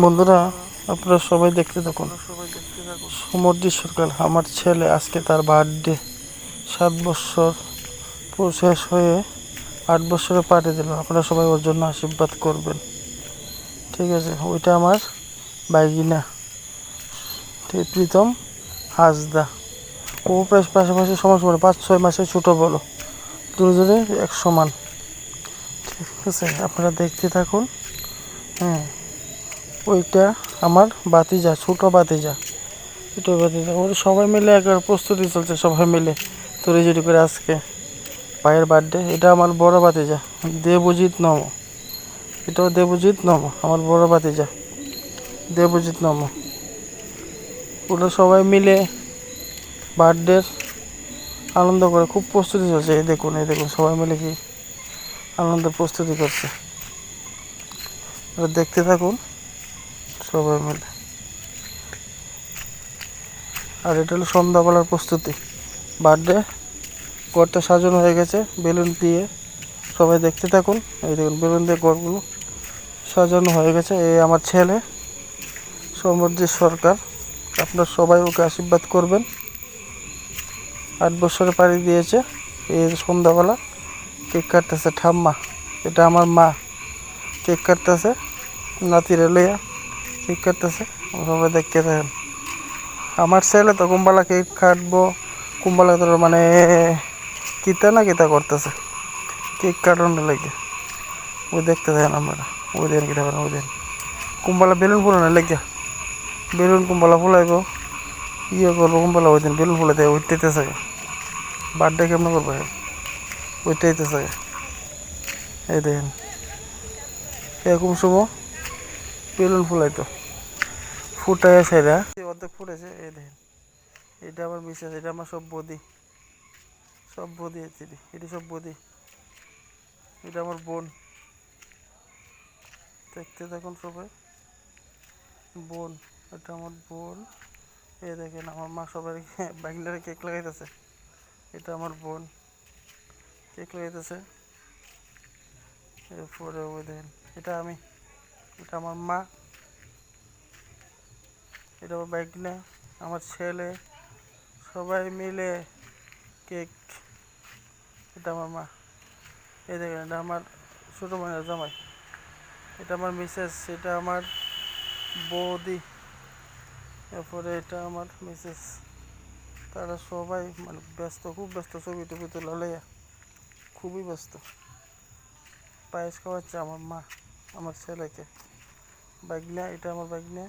বন্ধুরা, আপনারা সবাই দেখতে থাকুন। সমুদ্র সরকার, আমার ছেলে আজকে তার বার্থডে সাত বছর পুরো শেষ হয়ে আট বছরে পাঠিয়ে দিল। আপনারা সবাই ওর জন্য আশীর্বাদ করবেন। ঠিক আছে, ওইটা আমার বাইগিনা প্রীতম হাসদা। ও প্রায় পাশাপাশি সমান সমান পাঁচ, ছয় মাসে ছোটো বলো দুজনে এক সমান। ঠিক আছে, আপনারা দেখতে থাকুন। হ্যাঁ। ওইটা আমার বাতিজা ছোটো বাতিজা ছোট বাতিজা ওর সবাই মিলে একবার প্রস্তুতি চলছে, সবাই মিলে। তৈরি করে আজকে পায়ের বার্থডে এটা আমার বড় বাতিজা দেবজিৎ নম। এটাও দেবজিৎ নম, আমার বড় বাতিজা দেবজিৎ নম। ওরা সবাই মিলে বার্থডের আনন্দ করে, খুব প্রস্তুতি চলছে। এই দেখুন এই দেখুন, সবাই মিলে কি আনন্দ প্রস্তুতি করছে। দেখতে থাকুন। সবাই মিলে আর এটা হলো সন্ধ্যাবেলার প্রস্তুতি। বার্থডে ঘরটা সাজানো হয়ে গেছে, বেলুন দিয়ে সবাই দেখতে থাকুন। এই দেখুন, বেলুন দিয়ে ঘরগুলো সাজানো হয়ে গেছে। এই আমার ছেলে, সমুদ্রের সরকার। আপনার সবাই ওকে আশীর্বাদ করবেন। আট বছরে পাড়ি দিয়েছে। এই সন্ধ্যাবেলা কেক কাটতেছে ঠাম্মা। এটা আমার মা। কেক কাটতেছে, নাতিরে লইয়া। কেক কাটতেছে সবাই দেখতে থাকেন। আমার ছেলে তো কুম্বালা কেক কাটবো, কুম্বালা তোর মানে কিতা না কিতা করতেছে, কেক কাটানোর লাগে। ওই দেখতে থাকেন আমরা ওই দিন কিতা করেন, ওই দিন। কুম্বালা বেলুন ফুলানো লেগে। বেলুন কুম্বালা ফুলাইব ইয়ে করব কুম্বালা, ওই দিন বেলুন ফুলাই দেয় ওইটাইতেছে বার্থডে কেমন করব ওইটাইতেছে এই দেখেন এরকম সময় বেলুন ফুলাইতো। ফুটায় সেরা অর্ধেক ফুটেছে, এই দেখেন। এটা আমার মিসেস এটা আমার সব বদি। সব বদি আছে এটা সব বদি। এটা আমার বোন। দেখতে দেখুন সবাই। বোন, এটা আমার বোন। এ দেখেন, আমার মা সবাই বাগিনারে কেক লাগাইতেছে। এটা আমার বোন। কেক লাগাইতেছে। এরপরে ওই দেখেন, এটা আমি। এটা আমার মা। এটা আমার বাইকনা আমার ছেলে। সবাই মিলে কেক। এটা আমার মা। এই দেখেন, এটা আমার ছোটো বোনের জামাই। এটা আমার মিসেস, এটা আমার বৌদি। এরপরে এটা আমার মিসেস। তারা সবাই মানে ব্যস্ত, খুব ব্যস্ত ছবি টবি তোলা খুবই ব্যস্ত। পায়েস খাওয়াচ্ছে আমার মা, আমার ছেলেকে। বাগনা, এটা আমার বাগনা।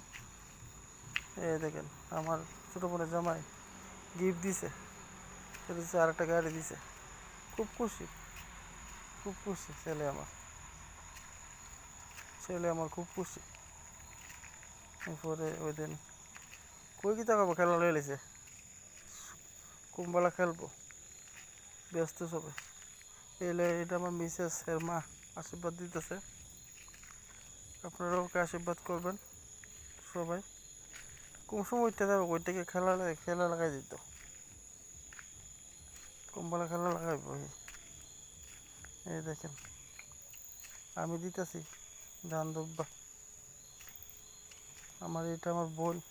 এই দেখেন, আমার ছোটো বোনের জামাই গিফট দিছে। দিচ্ছে আর একটা গাড়ি দিছে। খুব খুশি খুব খুশি ছেলে আমার। ছেলে আমার খুব খুশি। এরপরে ওই দিন কই কি তাকাবো, খেলা লয়ে লেছে। কুম্বালা খেলব, ব্যস্ত সবাই। এলে এটা আমার মিসেস এর মা আশীর্বাদ দিতেছে। আপনারাও ওকে আশীর্বাদ করবেন, সবাই। কোন সময় উঠতে যাবে ওইটাকে খেলা লাগে খেলা লাগাই দিত। কম্বলা খেলা লাগাইব? এই। এই দেখেন। আমি দিতেছি ধান দুব্বা। আমার এটা আমার বোন।